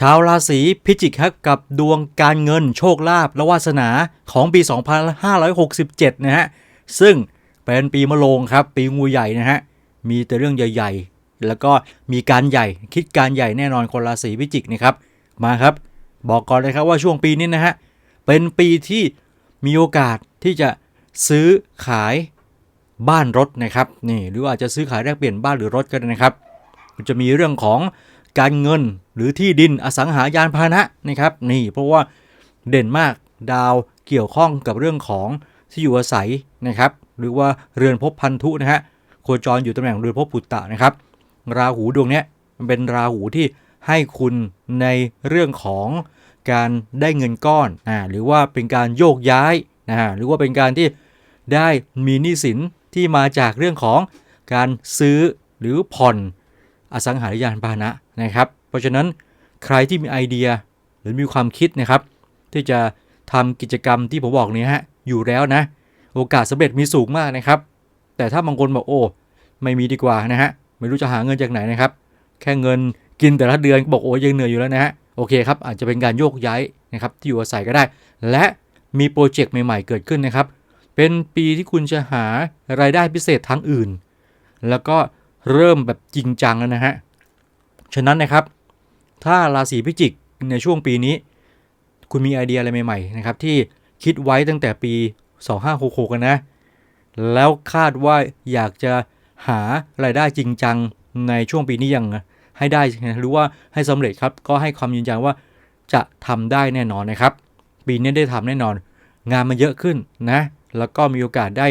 ชาวราศีพิจิกครับกับดวงการเงินโชคลาภและวาสนาของปี 2567 นะฮะ ซึ่งเป็นปีมะโรงครับ ปีงูใหญ่นะฮะ มีแต่เรื่องใหญ่ๆ แล้วก็มีการใหญ่คิดการใหญ่แน่นอนคนราศีพิจิกนะครับ มาครับ บอกก่อนเลยครับว่าช่วงปีนี้นะฮะ เป็นปีที่มีโอกาสที่จะซื้อขายบ้านรถนะครับนี่หรือว่าอาจจะซื้อขายแลกเปลี่ยนบ้านหรือรถก็ได้นะครับจะมีเรื่องของ การเงินหรือที่ดินอสังหายานพาหนะนะครับนี่เพราะว่าเด่นมากดาวเกี่ยวข้องกับเรื่องของที่อยู่อาศัยนะครับ หรือว่าเรือนภพพันธุนะฮะโคจรอยู่ตำแหน่งเรือนภพปุตตะนะครับ ราหูดวงนี้มันเป็นราหูที่ให้คุณในเรื่องของการได้เงินก้อนอ่าหรือว่าเป็นการโยกย้ายนะฮะหรือว่าเป็นการที่ได้มีหนี้สินที่มาจากเรื่องของการซื้อหรือผ่อนอสังหาริยานพาหนะ นะครับ เพราะฉะนั้นใครที่มีไอเดียหรือมีความคิดนะครับ ที่จะทำกิจกรรมที่ผมบอกนี้ฮะอยู่แล้วนะ โอกาสสำเร็จมีสูงมากนะครับ แต่ถ้าบางคนบอกโอ้ไม่มีดีกว่านะฮะไม่รู้จะหาเงินจากไหนนะครับ แค่เงินกินแต่ละเดือนก็บอกโอ้ยังเหนื่อยอยู่แล้วนะฮะโอเคครับอาจจะเป็นการโยกย้ายนะครับที่อยู่อาศัยก็ได้ และมีโปรเจกต์ใหม่ๆเกิดขึ้นนะครับ เป็นปีที่คุณจะหารายได้พิเศษทางอื่น แล้วก็เริ่มแบบจริงจังแล้วนะฮะ ฉะนั้นนะครับ ถ้าราศีพิจิกในช่วงปีนี้ คุณมีไอเดียอะไรใหม่ๆนะครับที่คิดไว้ตั้งแต่ปี 2566กันนะ แล้วคาดว่าอยากจะหารายได้จริงจังในช่วงปีนี้ยังให้ได้หรือว่าให้สำเร็จครับ ก็ให้ความยืนยันว่าจะทำได้แน่นอนนะครับ ปีนี้ได้ทำแน่นอน งานมันเยอะขึ้นนะ แล้วก็มีโอกาสได้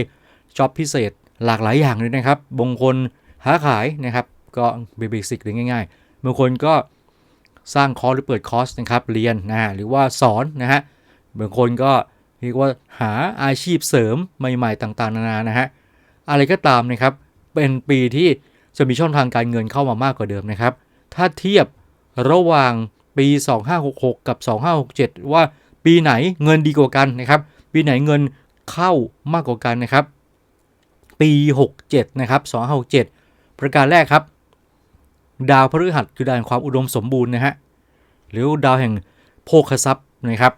จ็อบพิเศษหลากหลายอย่างเลยนะครับบางคนค้าขายนะครับ ก็เบสิกหรือง่าย ๆ บางคนก็สร้างคอร์สหรือเปิดคอร์สนะครับเรียนนะหรือว่าสอนนะฮะบางคนก็เรียกว่าหาอาชีพเสริมใหม่ๆต่างๆ นานานะฮะอะไรก็ตามนะครับเป็นปีที่จะมีช่องทางการเงินเข้ามามากกว่าเดิมนะครับ ถ้าเทียบระหว่างปี 2566 กับ 2567 ว่าปีไหนเงินดีกว่ากันนะครับ ปีไหนเงินเข้ามากกว่ากันนะครับ ปี 67 นะครับ 2567 ประการแรกครับ ดาวพฤหัสคือดาวแห่งความอุดมสมบูรณ์นะฮะหรือดาวแห่งโภคทรัพย์นะครับ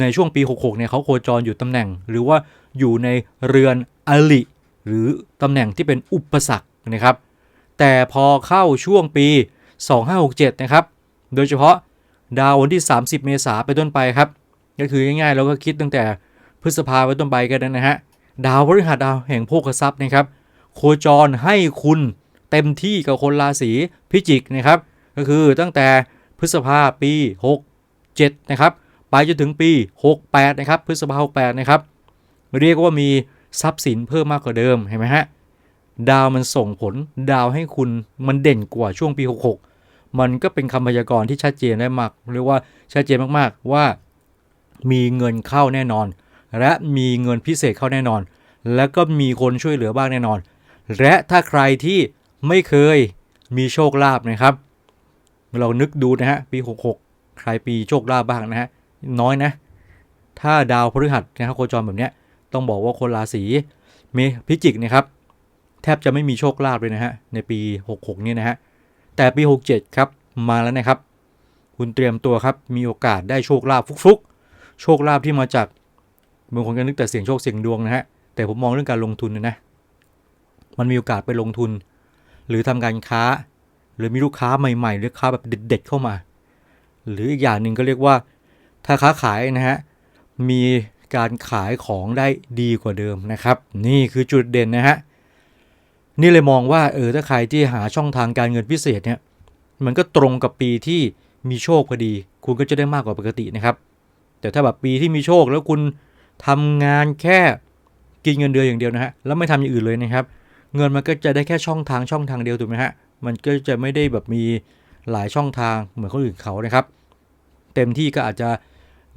ในช่วงปี 66เนี่ยเขาโคจรอยู่ตำแหน่ง หรือว่าอยู่ในเรือนอลิหรือตำแหน่งที่เป็นอุปสรรคนะครับ แต่พอเข้าช่วงปี 2567 นะครับ โดยเฉพาะดาววันที่ 30 เมษาไปต้นไปครับ ก็คือง่ายๆเราก็คิดตั้งแต่พฤษภาไปต้นไปกันนะฮะ ดาวพฤหัสดาวแห่งโภคทรัพย์นะครับ โคจรให้คุณ เต็มที่กับคนราศีพิจิกนะครับ ก็คือตั้งแต่พฤษภาปี 67 นะครับ ไปจนถึงปี 68 นะครับ พฤษภา68 นะครับ เรียกว่ามีทรัพย์สินเพิ่มมากกว่าเดิมเห็นไหมฮะดาวมันส่งผลดาวให้คุณมันเด่นกว่าช่วงปี 66 มันก็เป็นคำพยากรณ์ที่ชัดเจนได้มากเรียกว่าชัดเจนมากๆว่ามีเงินเข้าแน่นอน และมีเงินพิเศษเข้าแน่นอน แล้วก็มีคนช่วยเหลือบ้างแน่นอน และถ้าใครที่ ไม่เคยมีโชคลาภนะครับ เรานึกดูนะฮะปี 66 ใครปีโชคลาภบ้างนะฮะน้อยนะ ถ้าดาวพฤหัสนะครับโคจรแบบเนี้ยต้องบอกว่าคนราศีเมพิจิกนะครับ แทบจะไม่มีโชคลาภเลยนะฮะในปี 66 นี่นะฮะแต่ปี 67 ครับมาแล้วนะครับ คุณเตรียมตัวครับมีโอกาสได้โชคลาภฟุกๆ โชคลาภที่มาจากบางคนก็นึกแต่เสียงโชคเสียงดวงนะฮะแต่ผมมองเรื่องการลงทุนนะนะมันมีโอกาสไปลงทุน หรือทำการค้า หรือมีลูกค้าใหม่ๆ หรือค้าแบบเด็ดๆเข้ามา หรืออีกอย่างหนึ่งก็เรียกว่า ถ้าค้าขายนะฮะมีการขายของได้ดีกว่าเดิมนะครับ นี่คือจุดเด่นนะฮะนี่เลยมองว่าเออถ้าใครที่หาช่องทางการเงินพิเศษเนี่ยมันก็ตรงกับปีที่มีโชคพอดี คุณก็จะได้มากกว่าปกตินะครับ แต่ถ้าแบบปีที่มีโชคแล้วคุณทำงานแค่กินเงินเดือนอย่างเดียวนะฮะแล้วไม่ทำอย่างอื่นเลยนะครับ เงินมันก็จะได้แค่ช่องทางช่องทางเดียวถูกไหมฮะ มันก็จะไม่ได้แบบมีหลายช่องทางเหมือนคนอื่นเขานะครับ เต็มที่ก็อาจจะ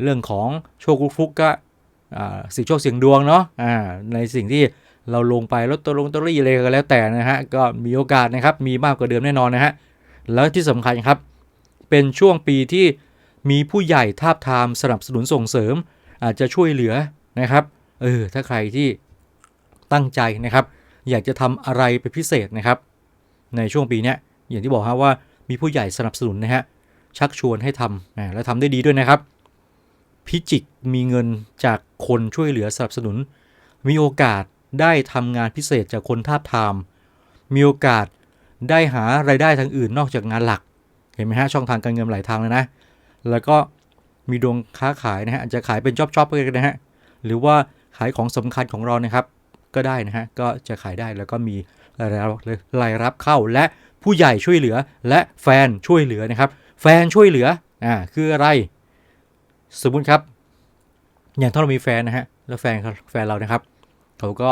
เรื่องของโชคฟุกๆก็สิ่งโชคเสียงดวงเนาะในสิ่งที่เราลงไปลอตเตอรี่ลอตเตอรี่อะไรก็แล้วแต่นะฮะ ก็มีโอกาสนะครับมีมากกว่าเดิมแน่นอนนะฮะ แล้วที่สำคัญครับ เป็นช่วงปีที่มีผู้ใหญ่ทาบทามสนับสนุนส่งเสริม อาจจะช่วยเหลือนะครับเออถ้าใครที่ตั้งใจนะครับ อยากจะทำอะไรเป็นพิเศษนะครับ ในช่วงปีนี้อย่างที่บอกฮะว่ามีผู้ใหญ่สนับสนุนนะฮะชักชวนให้ทำแล้วทำได้ดีด้วยนะครับ พิจิกมีเงินจากคนช่วยเหลือสนับสนุน มีโอกาสได้ทำงานพิเศษจากคนทาบทาม มีโอกาสได้หารายได้ทางอื่นนอกจากงานหลัก เห็นไหมฮะช่องทางการเงินหลายทางเลยนะ แล้วก็มีดวงค้าขายนะฮะจะขายเป็นจ็อบๆไปกันนะฮะหรือว่าขายของสำคัญของเรานะครับ ก็ได้นะฮะ ก็จะขายได้แล้วก็มีรายรับรายรับเข้าและผู้ใหญ่ช่วยเหลือและแฟนช่วยเหลือนะครับ แฟนช่วยเหลืออ่าคืออะไร สมมุติครับ อย่างถ้าเรามีแฟนนะฮะแล้วแฟนแฟนเรานะครับเขาก็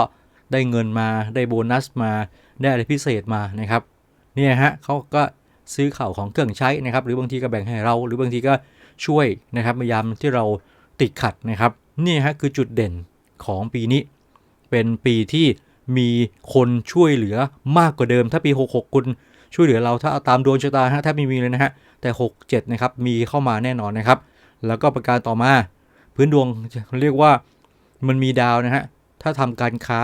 ได้เงินมาได้โบนัสมาได้อะไรพิเศษมานะครับเนี่ยฮะเขาก็ซื้อข่าวของเครื่องใช้นะครับ หรือบางทีก็แบ่งให้เรา หรือบางทีก็ช่วยนะครับพยายามที่เราติดขัดนะครับนี่ฮะคือจุดเด่นของปีนี้ เป็นปีที่มีคนช่วยเหลือมากกว่าเดิม ถ้าปี 66 คุณช่วยเหลือเราถ้าตามดวงชะตาฮะแทบไม่มีเลยนะฮะ แต่ 67 นะครับ มีเข้ามาแน่นอนนะครับ แล้วก็ประการต่อมา พื้นดวงเรียกว่ามันมีดาวนะฮะ ถ้าทำการค้า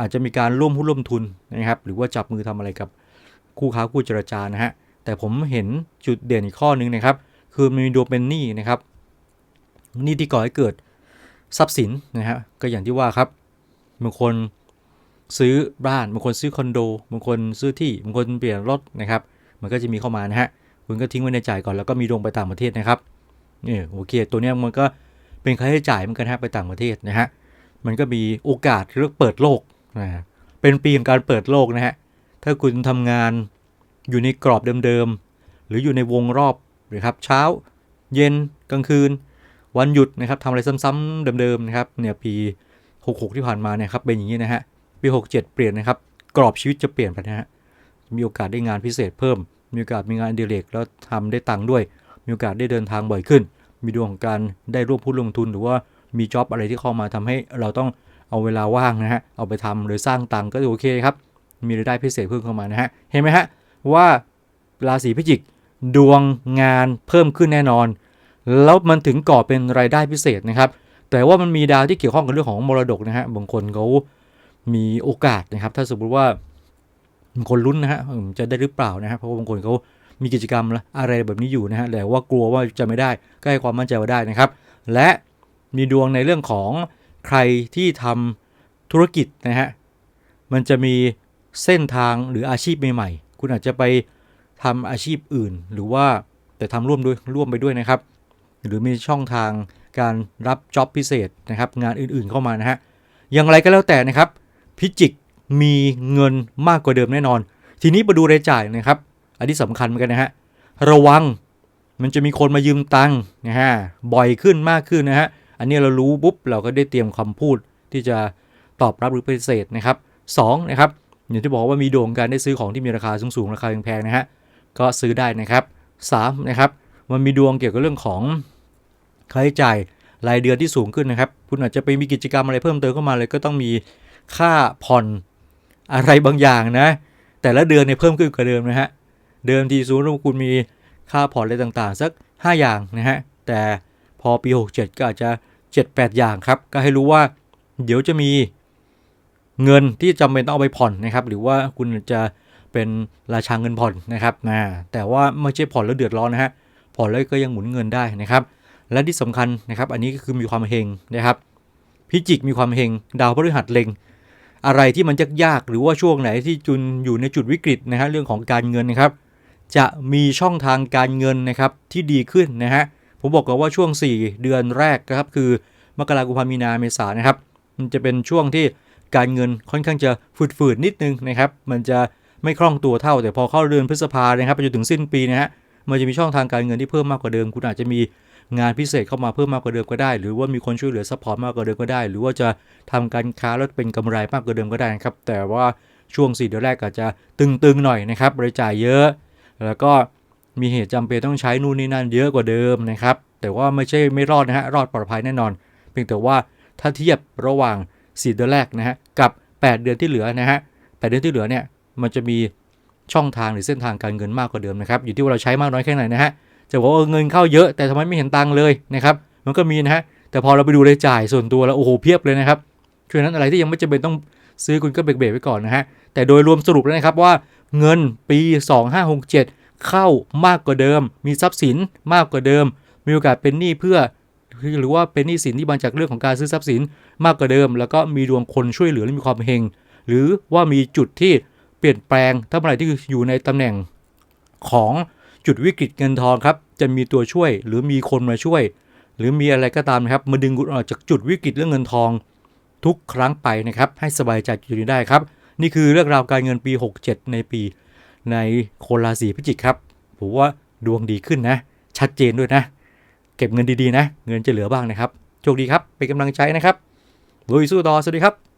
อาจจะมีการร่วมหุ้นร่วมทุนนะครับ หรือว่าจับมือทำอะไรกับคู่ค้าคู่เจรจานะฮะ แต่ผมเห็นจุดเด่นอีกข้อหนึงนะครับ คือมันมีดวงเป็นหนี้นะครับหนี้ที่ก่อให้เกิดทรัพย์สินนะฮะก็อย่างที่ว่าครับ บางคนซื้อบ้านบางคนซื้อคอนโดบางคนซื้อที่บางคนเปลี่ยนรถนะครับมันก็จะมีเข้ามานะฮะคุณก็ทิ้งไว้ในจ่ายก่อนแล้วก็มีดวงไปต่างประเทศนะครับนี่โอเคตัวนี้มันก็เป็นค่าใช้จ่ายเหมือนกันฮะไปต่างประเทศนะฮะมันก็มีโอกาสเรื่องเปิดโลกนะเป็นปีของการเปิดโลกนะฮะถ้าคุณทำงานอยู่ในกรอบเดิมๆหรืออยู่ในวงรอบนะครับเช้า เย็นกลางคืน วันหยุดนะครับทำอะไรซ้ำๆเดิมๆนะครับเนี่ยปี 66 ที่ผ่านมาเนี่ยครับเป็นอย่างนี้นะฮะปี 67 เปลี่ยนนะครับกรอบชีวิตจะเปลี่ยนไปนะฮะมีโอกาสได้งานพิเศษเพิ่ม มีโอกาสมีงานอดิเรกแล้วทำได้ตังค์ด้วย มีโอกาสได้เดินทางบ่อยขึ้น มีดวงของการได้ร่วมผู้ลงทุน หรือว่ามีจ็อบอะไรที่เข้ามาทำให้เราต้องเอาเวลาว่างนะฮะเอาไปทำหรือสร้างตังค์ก็โอเคครับมีรายได้พิเศษเพิ่มเข้ามานะฮะเห็นไหมฮะว่าราศีพิจิกดวงงานเพิ่มขึ้นแน่นอน แล้วมันถึงก่อเป็นรายได้พิเศษนะครับ แต่ว่ามันมีดาวที่เกี่ยวข้องกับเรื่องของมรดกนะฮะบางคนเขามีโอกาสนะครับ ถ้าสมมติว่าบางคนลุ้นนะฮะจะได้หรือเปล่านะฮะเพราะว่าบางคนเขามีกิจกรรมอะไรแบบนี้อยู่นะฮะแต่ว่ากลัวว่าจะไม่ได้ก็ให้ความมั่นใจว่าได้นะครับ และมีดวงในเรื่องของใครที่ทำธุรกิจนะฮะมันจะมีเส้นทางหรืออาชีพใหม่ๆ คุณอาจจะไปทำอาชีพอื่น หรือว่าแต่ทำร่วมด้วยร่วมไปด้วยนะครับ หรือมีช่องทาง การรับจ็อบพิเศษนะครับ งานอื่นๆเข้ามานะฮะ อย่างไรก็แล้วแต่นะครับ พิจิกมีเงินมากกว่าเดิมแน่นอน ทีนี้มาดูรายจ่ายนะครับ อันนี้สำคัญเหมือนกันนะฮะ ระวังมันจะมีคนมายืมตังค์นะฮะ บ่อยขึ้นมากขึ้นนะฮะ อันนี้เรารู้ปุ๊บเราก็ได้เตรียมคำพูดที่จะตอบรับหรือปฏิเสธนะครับสองนะครับอย่างที่บอกว่ามีดวงการได้ซื้อของที่มีราคาสูงๆราคาแพงๆนะฮะ ก็ซื้อได้นะครับสามนะครับ มันมีดวงเกี่ยวกับเรื่องของ ค่าใช้จ่ายรายเดือนที่สูงขึ้นนะครับ คุณอาจจะไปมีกิจกรรมอะไรเพิ่มเติมเข้ามาเลย ก็ต้องมีค่าผ่อนอะไรบางอย่างนะ แต่ละเดือนเนี่ยเพิ่มขึ้นกว่าเดิมนะฮะ เดิมทีสูงคุณมีค่าผ่อนอะไรต่างๆ สัก 5 อย่างนะฮะ แต่พอปี 67 ก็อาจจะ 7-8 อย่างครับ ก็ให้รู้ว่าเดี๋ยวจะมีเงินที่จำเป็นต้องเอาไปผ่อนนะครับ หรือว่าคุณจะเป็นราชาเงินผ่อนนะครับนะแต่ว่าไม่ใช่ผ่อนแล้วเดือดร้อนนะฮะผ่อนแล้วก็ยังหมุนเงินได้นะครับ และที่สำคัญนะครับ อันนี้ก็คือมีความเฮงนะครับ พิจิกมีความเฮงดาวพฤหัสเล็ง อะไรที่มันยากๆหรือว่าช่วงไหนที่จุนอยู่ในจุดวิกฤตนะฮะเรื่องของการเงินนะครับ จะมีช่องทางการเงินนะครับที่ดีขึ้นนะฮะผมบอกก่อนว่าช่วง 4 เดือนแรกนะครับคือมกราคมกุมภามีนาเมษานะครับ มันจะเป็นช่วงที่การเงินค่อนข้างจะฝืดๆนิดนึงนะครับ มันจะไม่คล่องตัวเท่า แต่พอเข้าเดือนพฤษภานะครับไปจนถึงสิ้นปีนะฮะมันจะมีช่องทางการเงินที่เพิ่มมากกว่าเดิม คุณอาจจะมี งานพิเศษเข้ามาเพิ่มมากกว่าเดิมก็ได้ หรือว่ามีคนช่วยเหลือซัพพอร์ตมากกว่าเดิมก็ได้ หรือว่าจะทำการค้าแล้วเป็นกำไรมากกว่าเดิมก็ได้นะครับ แต่ว่าช่วง4เดือนแรกอาจจะตึงๆหน่อยนะครับรายจ่ายเยอะ แล้วก็มีเหตุจำเป็นต้องใช้นู่นนี่นั่นเยอะกว่าเดิมนะครับ แต่ว่าไม่ใช่ไม่รอดนะฮะ รอดปลอดภัยแน่นอน เพียงแต่ว่าถ้าเทียบระหว่าง4เดือนแรกนะฮะ กับ 8 เดือนที่เหลือนะฮะ8เดือนที่เหลือเนี่ย มันจะมีช่องทางหรือเส้นทางการเงินมากกว่าเดิมนะครับ อยู่ที่ว่าเราใช้มากน้อยแค่ไหนนะฮะ จะบอกว่าเงินเข้าเยอะแต่ทำไมไม่เห็นตังค์เลยนะครับ มันก็มีนะฮะแต่พอเราไปดูรายจ่ายส่วนตัวแล้วโอ้โหเพียบเลยนะครับฉะนั้นอะไรที่ยังไม่จำเป็นต้องซื้อคุณก็เบรกๆไว้ก่อนนะฮะแต่โดยรวมสรุปแล้วนะครับว่าเงินปี 2567 เข้ามากกว่าเดิม มีทรัพย์สินมากกว่าเดิม มีโอกาสเป็นหนี้เพื่อ หรือว่าเป็นหนี้สินที่มาจากเรื่องของการซื้อทรัพย์สินมากกว่าเดิม แล้วก็มีดวงคนช่วยเหลือและมีความเฮงหรือว่ามีจุดที่เปลี่ยนแปลงถ้าเมื่อไหร่ที่อยู่ในตำแหน่งของ จุดวิกฤตเงินทองครับจะมีตัวช่วย หรือมีคนมาช่วย หรือมีอะไรก็ตามนะครับมาดึงคุณออกจากจุดวิกฤตเรื่องเงินทอง ทุกครั้งไปนะครับให้สบายใจอยู่นี้ได้ครับ นี่คือเรื่องราวการเงินปี 67 ในปีในโคนราศีพิจิกครับผมว่าดวงดีขึ้นนะ ชัดเจนด้วยนะ เก็บเงินดีๆนะ เงินจะเหลือบ้างนะครับโชคดีครับเป็นกำลังใจนะครับลุยสู้ต่อสวัสดีครับ